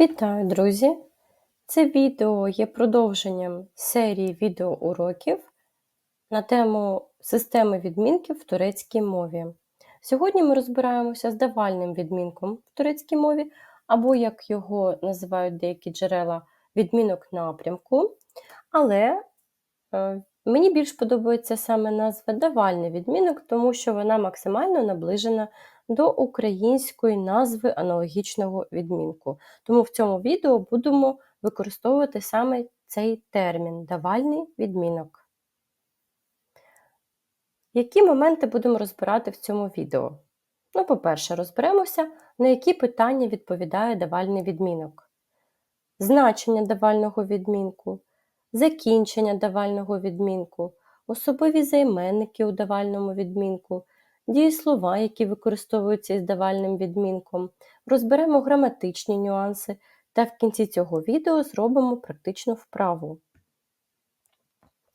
Вітаю, друзі! Це відео є продовженням серії відеоуроків на тему системи відмінків в турецькій мові. Сьогодні ми розбираємося з давальним відмінком в турецькій мові, або, як його називають деякі джерела, відмінок напрямку. Але е, мені більш подобається саме назва давальний відмінок, тому що вона максимально наближена до української назви аналогічного відмінку. Тому в цьому відео будемо використовувати саме цей термін давальний відмінок. Які моменти будемо розбирати в цьому відео? Ну, по-перше, розберемося, на які питання відповідає давальний відмінок, значення давального відмінку, закінчення давального відмінку, особливі займенники у давальному відмінку, дієслова, які використовуються із давальним відмінком, розберемо граматичні нюанси та в кінці цього відео зробимо практичну вправу.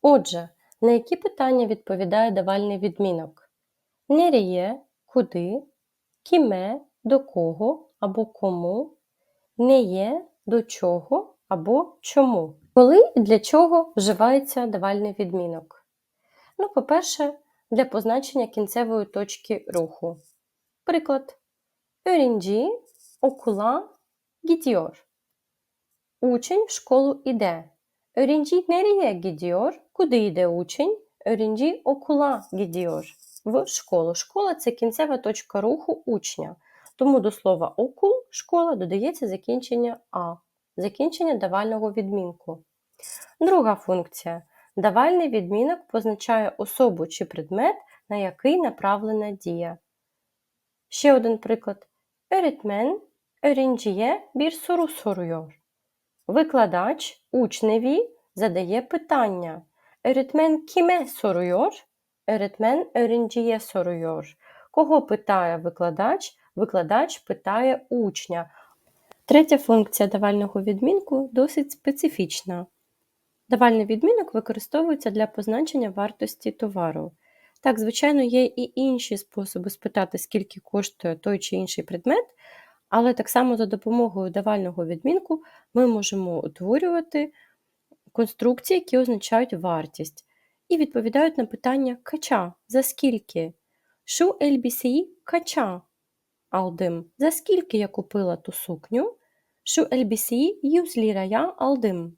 Отже, на які питання відповідає давальний відмінок? Неріє, куди, кіме, до кого або кому, не є, до чого або чому. Коли і для чого вживається давальний відмінок? Ну, по-перше, для позначення кінцевої точки руху. Приклад. Öğrenci okula gidiyor. Учень в школу іде. Öğrenci nereye gidiyor? Куди йде учень? Öğrenci okula gidiyor. В школу. Школа це кінцева точка руху учня. Тому до слова окул школа додається закінчення А, закінчення давального відмінку. Друга функція. Давальний відмінок позначає особу чи предмет, на який направлена дія. Ще один приклад. Öğretmen öğrenciye bir. Викладач учневі задає питання. Öğretmen kime soruyor? Öğretmen öğrenciye soruyor. Кого питає викладач? Викладач питає учня. Третя функція давального відмінку досить специфічна. Давальний відмінок використовується для позначення вартості товару. Так, звичайно, є і інші способи спитати, скільки коштує той чи інший предмет, але так само за допомогою давального відмінку ми можемо утворювати конструкції, які означають вартість, і відповідають на питання кача за скільки. Шу elbiseyi кача алдим. За скільки я купила ту сукню? Шу 100 liraya алдим.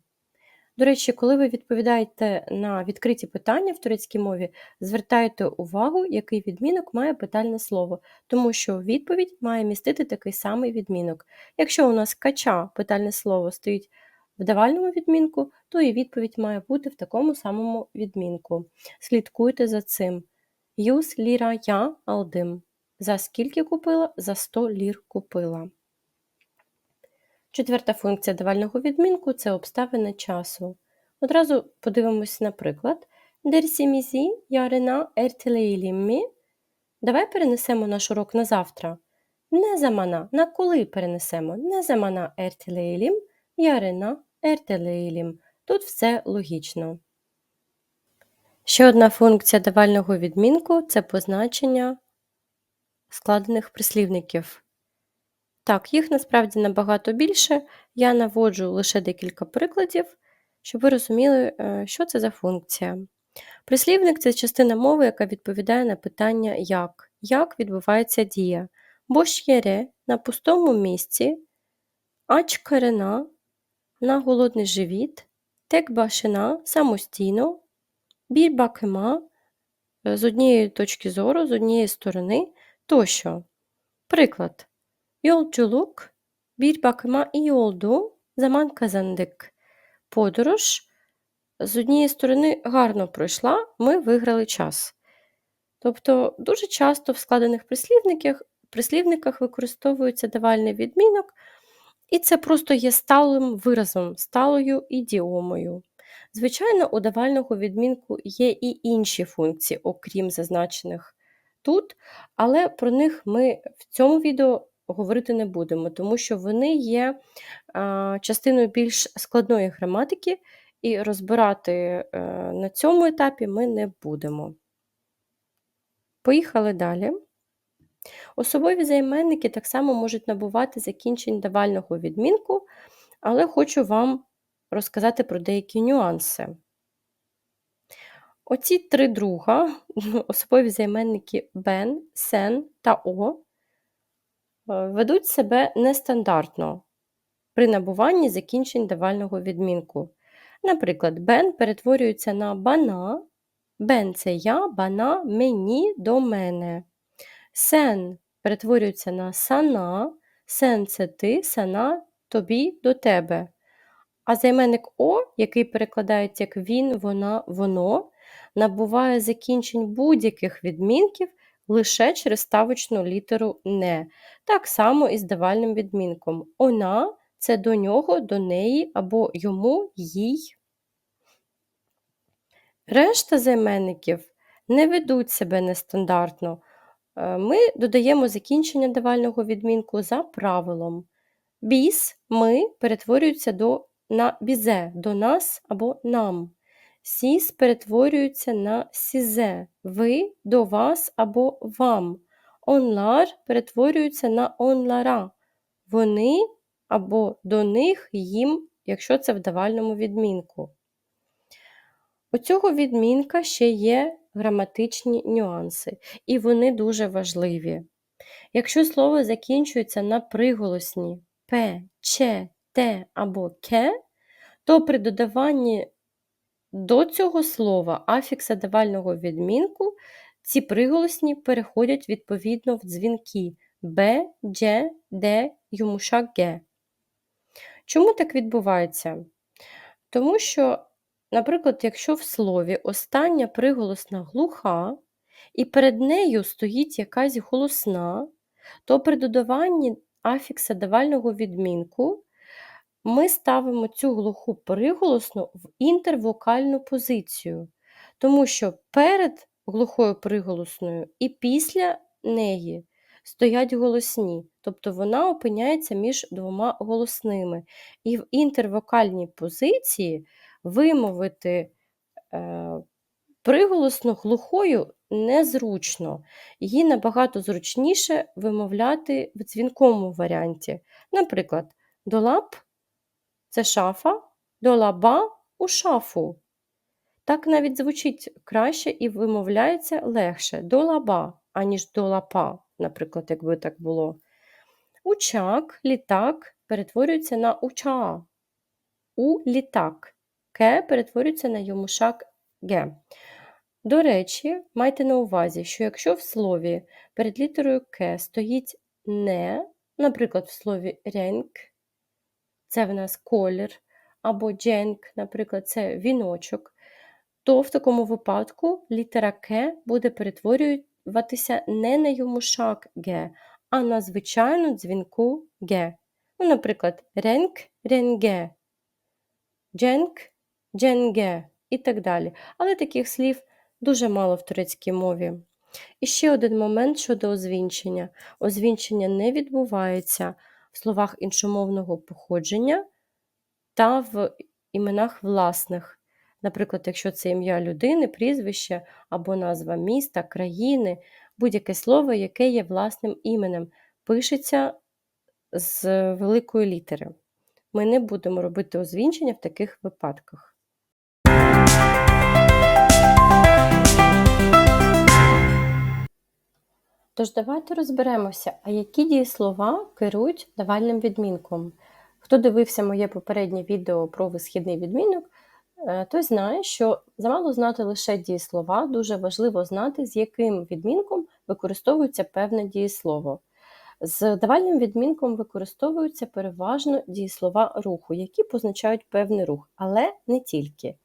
До речі, коли ви відповідаєте на відкриті питання в турецькій мові, звертайте увагу, який відмінок має питальне слово, тому що відповідь має містити такий самий відмінок. Якщо у нас кача питальне слово стоїть в давальному відмінку, то і відповідь має бути в такому самому відмінку. Слідкуйте за цим. Юс ліра я алдим. За скільки купила? За 100 лір купила. Четверта функція давального відмінку це обставини часу. Одразу подивимось на приклад. Dersimizi yarına erteleyelim? Давай перенесемо наш урок на завтра. Не замана. На коли перенесемо? Не замана erteleyelim, yarına erteleyelim. Тут все логічно. Ще одна функція давального відмінку це позначення складених прислівників. Так, їх насправді набагато більше. Я наводжу лише декілька прикладів, щоб ви розуміли, е, що це за функція. Прислівник це частина мови, яка відповідає на питання як. Як відбувається дія. Бош єре на пустому місці, ач карена на голодний живіт, тек башина самостійно, бірбакема з однієї точки зору, з однієї сторони тощо. Приклад. Yolculuk bir bakıma iyi oldu, zaman kazandık. Подорож з однієї сторони гарно пройшла, ми виграли час. Тобто дуже часто в складених прислівниках прислівниках використовується давальний відмінок, і це просто є сталим виразом, сталою ідіомою. Звичайно, у давального відмінку є і інші функції, окрім зазначених тут, але про них ми в цьому відео говорити не будемо, тому що вони є частиною більш складної граматики, і розбирати е, на цьому етапі ми не будемо. Поїхали далі. Особові займенники так само можуть набувати закінчень давального відмінку, але хочу вам розказати про деякі нюанси. Оці три друга, особові займенники бен, сен та о, ведуть себе нестандартно при набуванні закінчень давального відмінку. Наприклад, бен перетворюється на бана, бен це я, бана мені до мене. Сен перетворюється на сана, сен це ти, сана тобі до тебе. А займенник О, який перекладається як він, вона, воно, набуває закінчень будь-яких відмінків лише через ставочну літеру не. Так само і з давальним відмінком. Она це до нього, до неї або йому, їй. Решта займенників не ведуть себе нестандартно. Е, Ми додаємо закінчення давального відмінку за правилом. Біс, ми перетворюються до, на бізе, до нас або нам. Сіс перетворюється на сізе, ви до вас або вам. Онлар перетворюється на онлара. Вони або до них їм, якщо це в давальному відмінку. У цього відмінка ще є граматичні нюанси, і вони дуже важливі. Якщо слово закінчується на приголосні п, че, те або ке, то при додаванні до цього слова афікса давального відмінку ці приголосні переходять відповідно в дзвінки б, дже, де, юмушак, ге. Чому так відбувається? Тому що, наприклад, якщо в слові остання приголосна глуха, і перед нею стоїть якась голосна, то при додаванні афікса давального відмінку ми ставимо цю глуху приголосну в інтервокальну позицію, тому що перед глухою приголосною і після неї стоять голосні, тобто вона опиняється між двома голосними. І в інтервокальній позиції вимовити е, приголосну глухою незручно. Її набагато зручніше вимовляти в дзвінкому варіанті. Наприклад, долап це шафа, долаба у шафу. Так навіть звучить краще і вимовляється легше долаба, аніж долапа, наприклад, якби так було. Учак, літак перетворюється на уча, у літак. Ке перетворюється на йомушак ге. До речі, майте на увазі, що якщо в слові перед літерою ке стоїть не, наприклад, в слові ренк, це в нас колір, або дженк, наприклад, це віночок, то в такому випадку літера К буде перетворюватися не на юмушак Г, а на звичайну дзвінку Г. Ну, наприклад, ренк, ренге, дженк, дженге і так далі. Але таких слів дуже мало в турецькій мові. І ще один момент щодо озвінчення. Озвінчення не відбувається в словах іншомовного походження та в іменах власних. Наприклад, якщо це ім'я людини, прізвище або назва міста, країни, будь-яке слово, яке є власним іменем, пишеться з великої літери. Ми не будемо робити озвінчення в таких випадках. Тож давайте розберемося, а які дієслова керують давальним відмінком. Хто дивився моє попереднє відео про висхідний відмінок, е, той знає, що замало знати лише дієслова, дуже важливо знати, з яким відмінком використовується певне дієслово. З давальним відмінком використовуються переважно дієслова руху, які позначають певний рух, але не тільки.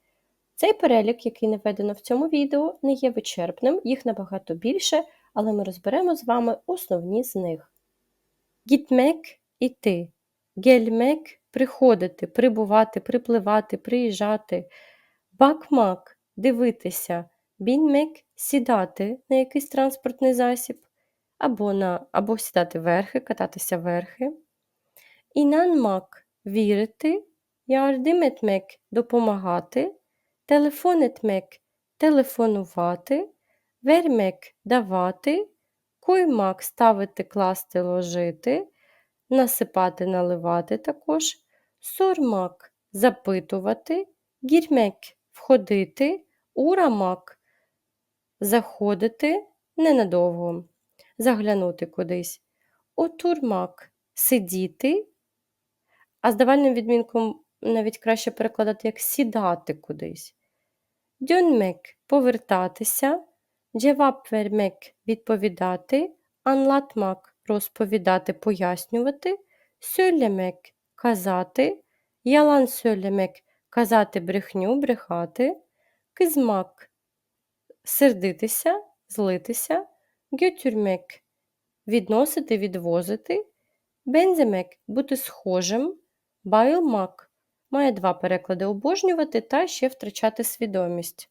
Цей перелік, який наведено в цьому відео, не є вичерпним, їх набагато більше, але ми розберемо з вами основні з них. Гітмек іти, гельмек приходити, прибувати, припливати, приїжджати, бакмак дивитися, бінмек сідати на якийсь транспортний засіб, або, на, або сідати верхи, кататися верхи. Інанмак вірити, ярдим етмек допомагати, телефон етмек телефонувати, вермек давати, Коймак ставити, класти, ложити, насипати, наливати також. Сормак запитувати, гірмек входити, урамак заходити ненадовго, заглянути кудись. Отурмак сидіти, а з давальним відмінком навіть краще перекладати як сідати кудись. Дьонмек повертатися, cevap vermek відповідати, anlatmak розповідати, пояснювати, söylemek казати, yalan söylemek казати брехню, брехати, kızmak сердитися, злитися, götürmek відносити, відвозити, benzemek бути схожим, bayılmak має два переклади обожнювати та ще втрачати свідомість.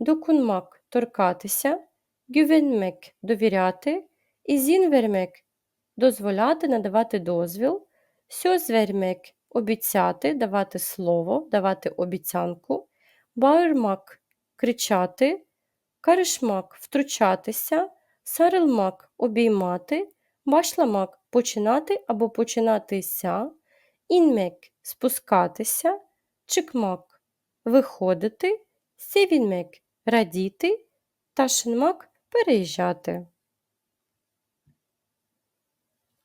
Dokunmak – торкатися, güvenmek – довіряти, izin vermek – дозволяти, надавати дозвіл, söz обіцяти, давати слово, давати обіцянку, bağırmak – кричати, karışmak – втручатися, sarılmak – обіймати, başlamak – починати або починатися, inmek – спускатися, çıkmak – виходити, sevinmek – радіти, taşınmak – переїжджати.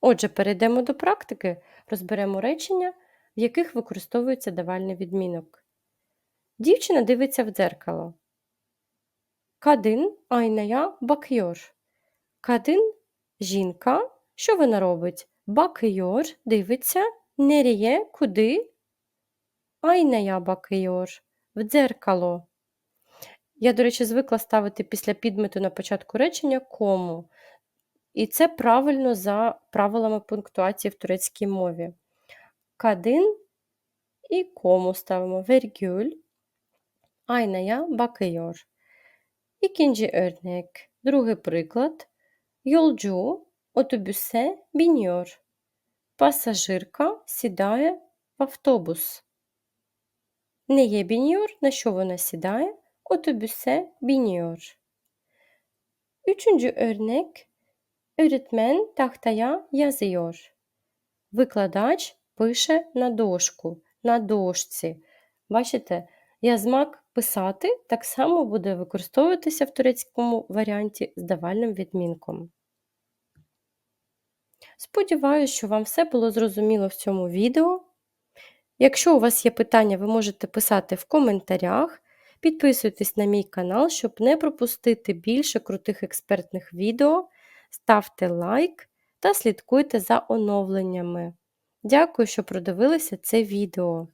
Отже, перейдемо до практики, розберемо речення, в яких використовується давальний відмінок. Дівчина дивиться в дзеркало. Kadın aynaya bakıyor. Kadın – жінка. Що вона робить? Bakıyor – дивиться. Nereye? Куди? Aynaya bakıyor. В дзеркало. Я, до речі, звикла ставити після підмету на початку речення кому. І це правильно за правилами пунктуації в турецькій мові. Kadın і кому ставимо virgül. Aynaya bakıyor. İkinci örnek. Другий приклад. Yolcu otobüse biniyor. Пасажирка сідає в автобус. Neye biniyor? На що вона сідає? Otobüse biniyor. Üçüncü örnek. Öğretmen tahtaya yazıyor. Викладач пише на дошку, на дошці. Бачите, язмак писати так само буде використовуватися в турецькому варіанті з давальним відмінком. Сподіваюся, що вам все було зрозуміло в цьому відео. Якщо у вас є питання, ви можете писати в коментарях. Підписуйтесь на мій канал, щоб не пропустити більше крутих експертних відео. Ставте лайк та слідкуйте за оновленнями. Дякую, що продивилися це відео.